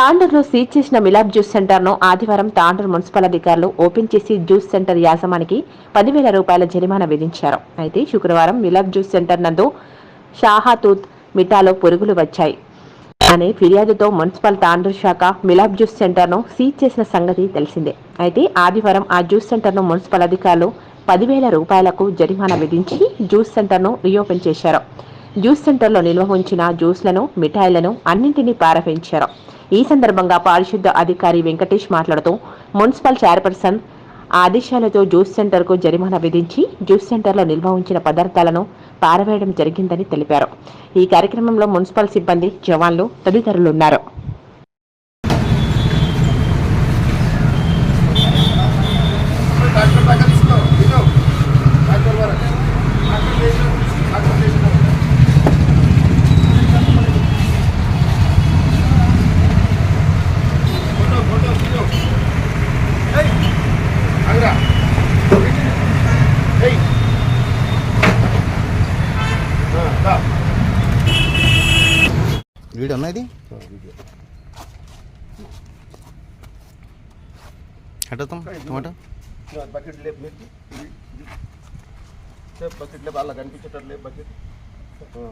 తాండూరులో seize చేసిన మిలాబ్ juice సెంటర్ను ఆదివారం తాండూరు మున్సిపల్ అధికారులు ఓపెన్ చేసి జ్యూస్ సెంటర్ యాజమానికి పదివేల రూపాయల జరిమానా విధించారు. అయితే శుక్రవారం మిలాబ్ జ్యూస్ సెంటర్ నందు షాహాతూత్ మిఠాలో పురుగులు వచ్చాయి. అనే ఫిర్యాదుతో మున్సిపల్ తాండూరు శాఖ మిలాబ్ జ్యూస్ సెంటర్ను సీజ్ చేసిన సంగతి తెలిసిందే. అయితే ఆదివారం ఆ జ్యూస్ సెంటర్ను మున్సిపల్ అధికారులు పదివేల రూపాయలకు జరిమానా విధించి జ్యూస్ సెంటర్ను రీఓపెన్ చేశారు. జ్యూస్ సెంటర్లో నిల్వ ఉంచిన జ్యూస్లను మిఠాయిలను అన్నింటినీ పారవేయించారు. ఈ సందర్భంగా పారిశుద్ధ అధికారి వెంకటేష్ మాట్లాడుతూ మున్సిపల్ చైర్పర్సన్ ఆదేశాలతో జ్యూస్ సెంటర్కు జరిమానా విధించి జ్యూస్ సెంటర్లో నిల్వ ఉంచిన పదార్థాలను పారవేయడం జరిగిందని తెలిపారు. ఈ కార్యక్రమంలో మున్సిపల్ సిబ్బంది జవాన్లు తదితరులున్నారు. ఉన్నారు వీడియో ఉన్నా ఇది ఎట్టవుతాం టమాటో ఇదిగో బకెట్ లేపు మీకు ఇది, ఇది. లేపు బకెట్ లేపు అలా కనిపించేటట్టు లేపు బకెట్ ఆ.